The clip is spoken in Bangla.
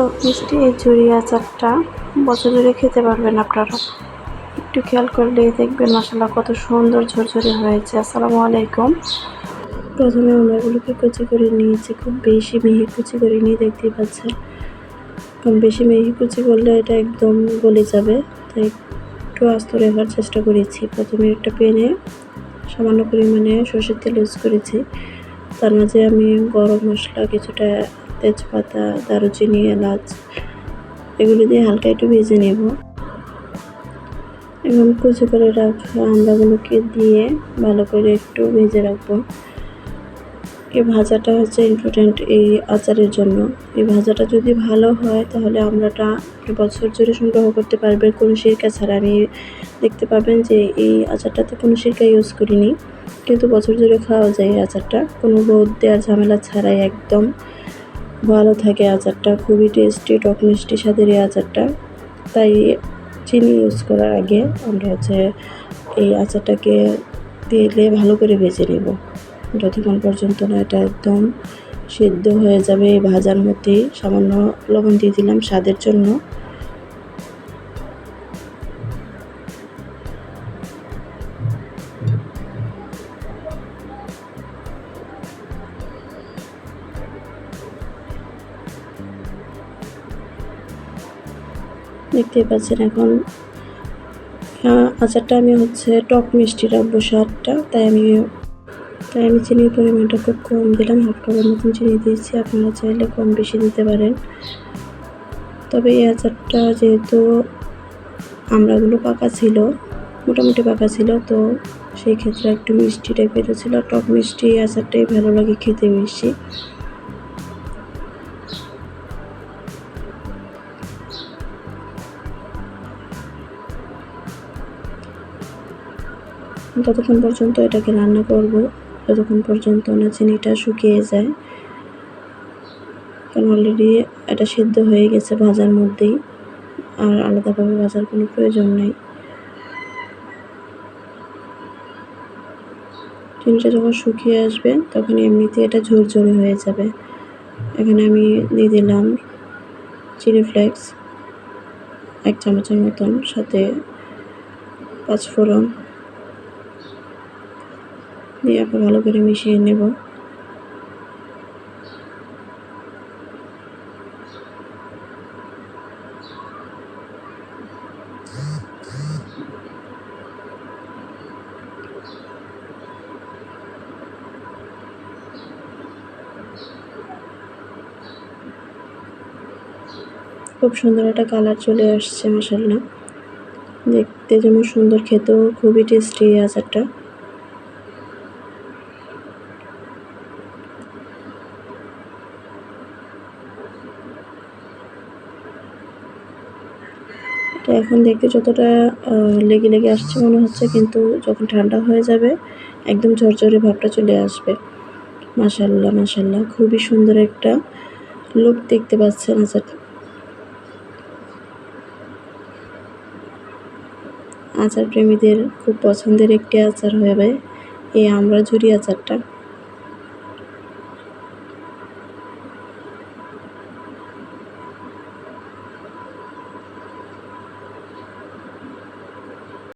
টক মিষ্টি এই ঝুরি আচারটা বছর ধরে খেতে পারবেন আপনারা। একটু খেয়াল করলে দেখবেন মশলা কত সুন্দর ঝরঝরে হয়েছে। আসসালামু আলাইকুম। প্রথমে এগুলোকে কুচি করে নিয়েছি, খুব বেশি মিহি কুচি করে নিয়ে দেখতেই পাচ্ছেন। কম বেশি মিহি কুচি করলে এটা একদম গলে যাবে। তাই একটু আস্ত রাখার চেষ্টা করেছি। প্রথমে একটা পেনে সামান্য পরিমাণে সর্ষের তেল ইউজ করেছি। তার মাঝে আমি গরম মশলা কিছুটা তেজপাতা, দারুচিনি, এলাচ, এগুলো দিয়ে হালকা একটু ভেজে নেব। এবং কুচি করে রাখা আন্দাগুলোকে দিয়ে ভালো করে একটু ভেজে রাখব। এই ভাজাটা হচ্ছে ইম্পর্টেন্ট এই আচারের জন্য। এই ভাজাটা যদি ভালো হয় তাহলে আমরাটা বছর জুড়ে সংগ্রহ করতে পারবে কোনো সিরকা ছাড়া। আমি দেখতে পাবেন যে এই আচারটাতে কোনো সিরকা ইউজ করিনি। কিন্তু বছর জুড়ে খাওয়া যায় এই আচারটা। কোনো রোদ দেওয়ার ঝামেলা ছাড়াই একদম। ভালো থাকে আচারটা, খুবই টেস্টি টক মিষ্টি স্বাদের এই আচারটা। তাই চিনি ইউজ করার আগে আমরা হচ্ছে এই আচারটাকে তেলে ভালো করে ভেজে নেব। যতক্ষণ পর্যন্ত না এটা একদম সিদ্ধ হয়ে যাবে এই ভাজার মধ্যেই, সামান্য লবণ দিয়ে দিলাম স্বাদের জন্য। দেখতেই পাচ্ছেন এখন। আচারটা আমি হচ্ছে টক মিষ্টি রাখব স্বাদটা, তাই আমি তাই আমি চিনির পরিমাণটা খুব কম দিলাম, হাফ কাপের মতন চিনি দিয়েছি, আপনারা চাইলে কম বেশি দিতে পারেন। তবে এই আচারটা যেহেতু আমড়াগুলো পাকা ছিল, মোটামুটি পাকা ছিল, তো সেই ক্ষেত্রে একটু মিষ্টি টাইপের ছিল। টক মিষ্টি আচারটাই ভালো লাগে খেতে বেশি। ততক্ষণ পর্যন্ত এটাকে রান্না করব যতক্ষণ পর্যন্ত না চিনিটা শুকিয়ে যায়। কারণ অলরেডি এটা সিদ্ধ হয়ে গেছে ভাজার মধ্যেই। আর আলাদাভাবে ভাজার কোনো প্রয়োজন নেই। চিনিটা যখন শুকিয়ে আসবে, তখন এমনিতে এটা ঝরঝরে হয়ে যাবে। এখানে আমি দিয়ে দিলাম চিলি ফ্লেক্স, এক চামচের মতন, সাথে পাঁচফোড়ন। দিয়ে ভালো করে মিশিয়ে নেব। খুব সুন্দর একটা কালার চলে আসছে মশাল্লা দেখতে যেমন সুন্দর, খেতেও খুবই টেস্টি এই আচারটা। এটা এখন দেখতে যতটা লেগে লেগে আসছে মনে হচ্ছে, কিন্তু যখন ঠান্ডা হয়ে যাবে, একদম ঝরঝরে ভাবটা চলে আসবে। মাসাল্লাহ মাসাল্লাহ খুবই সুন্দর একটা লুক দেখতে পাচ্ছেন আচার আচার প্রেমীদের খুব পছন্দের একটি আচার হয়ে হবে এই আমরা ঝুরি আচারটা।